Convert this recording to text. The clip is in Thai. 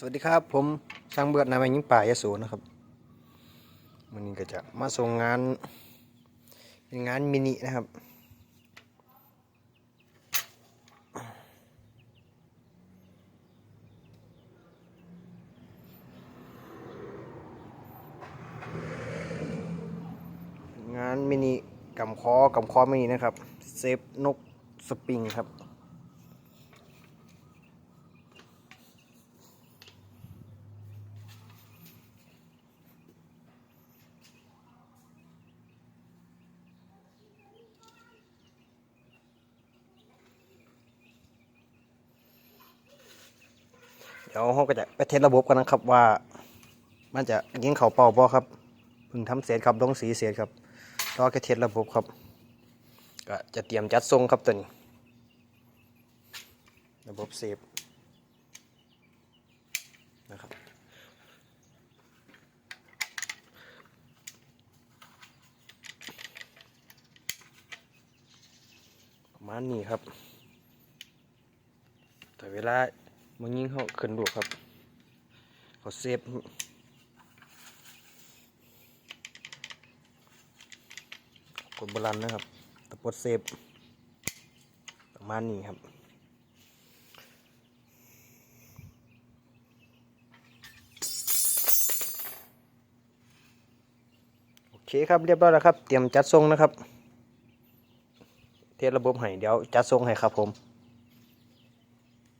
สวัสดีครับ ผมช่างเบิดนายแมยิงป่ายะโสนะครับวันนี้ก็จะมาส่งงานเป็นงานมินินะครับ งานมินิกำคอกำคอมินินะครับ เซฟนกสปริงครับ เดี๋ยวเราก็จะไปเทสระบบกันนะครับว่า มันจะยิงเข่าเป่าบ่ครับพึ่งทำเสร็จครับลงสีเสร็จครับรอแค่เทสระบบครับก็จะเตรียมจัดทรงครับตัวนี้ ระบบเซฟนะครับประมาณนี้ครับ แต่เวลา มันยิงเขาขึ้นลูครับเขาเซฟกดบอลันนะครับตะปดเซฟประมาณนี้ครับโอเคครับเรียบร้อยแล้วครับ เตรียมจัดทรงนะครับ เทสระบบให้เดี๋ยวจัดทรงให้ครับผม